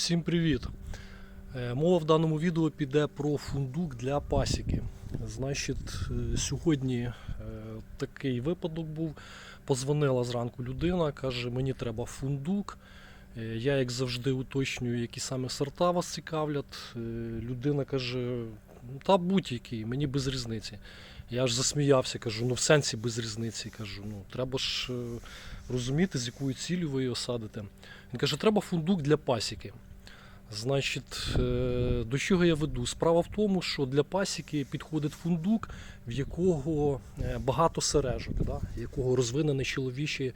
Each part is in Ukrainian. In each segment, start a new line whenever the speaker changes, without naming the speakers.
Всім привіт! Е, Мова в даному відео піде про фундук для пасіки. Значить, е, сьогодні е, такий випадок був. Позвонила зранку людина, каже, мені треба фундук. Я, як завжди, уточнюю, які саме сорта вас цікавлять. Людина каже, «Ну, та будь-який, мені без різниці. Я ж засміявся, кажу, ну в сенсі без різниці. Кажу, ну треба ж розуміти, з якою цілею ви його садите. Він каже, треба фундук для пасіки. Значить, е, до чого я веду? Справа в тому, що для пасіки підходить фундук, в якого е, багато сережок, да? якого розвинене чоловіче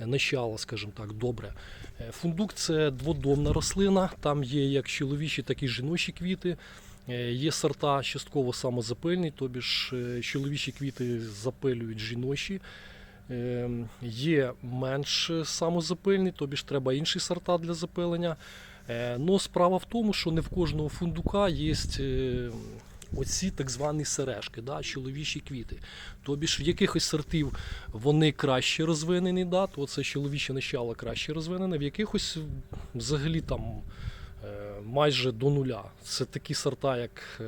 е, начало, скажімо так, добре. Фундук це дводомна рослина, там є як чоловічі, так і жіночі квіти. Є сорта частково самозапильні, тобі ж чоловічі квіти запилюють жіночі. Є менш самозапильні, тобі ж треба інші сорта для запилення. Е, Но справа в тому, що не в кожного фундука є е, оці так звані сережки, да, чоловічі квіти. Тобі ж в якихось сортів вони краще розвинені, да, то це чоловіче начало краще розвинене, в якихось взагалі там е, майже до нуля. Це такі сорта, як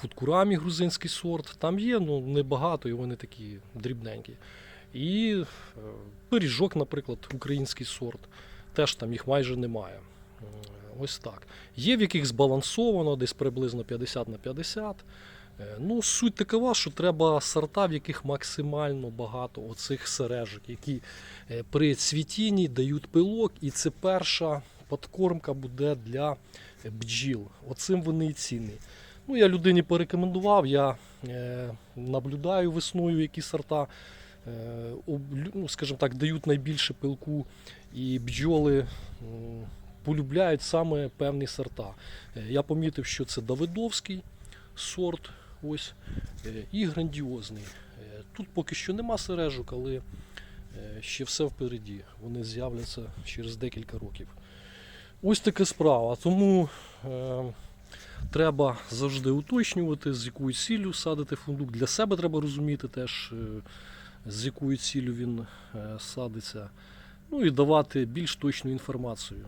фудкурамі, грузинський сорт. Там є, ну небагато, і вони такі дрібненькі. І пиріжок, наприклад, український сорт. Теж там їх майже немає. Ось так. Є в яких збалансовано, десь приблизно 50 на 50. Е, Ну, суть такова, що треба сорта, в яких максимально багато оцих сережок, які е, при цвітінні дають пилок, і це перша подкормка буде для бджіл. Оцим вони і цінні. Ну, я людині порекомендував, я е, наблюдаю весною, які сорта, ну, скажімо так, дають найбільше пилку, і бджоли полюбляють саме певні сорта. Е, Я помітив, що це Давидовський сорт, ось, е, і грандіозний. Е, Тут поки що нема сережок, але ще все впереді. Вони з'являться через декілька років. Ось така справа. Тому е, треба завжди уточнювати, з якою ціллю садити фундук. Для себе треба розуміти теж, з якою ціллю він садиться. Ну і давати більш точну інформацію.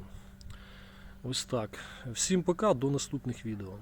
Ось так. Всім пока, до наступних відео.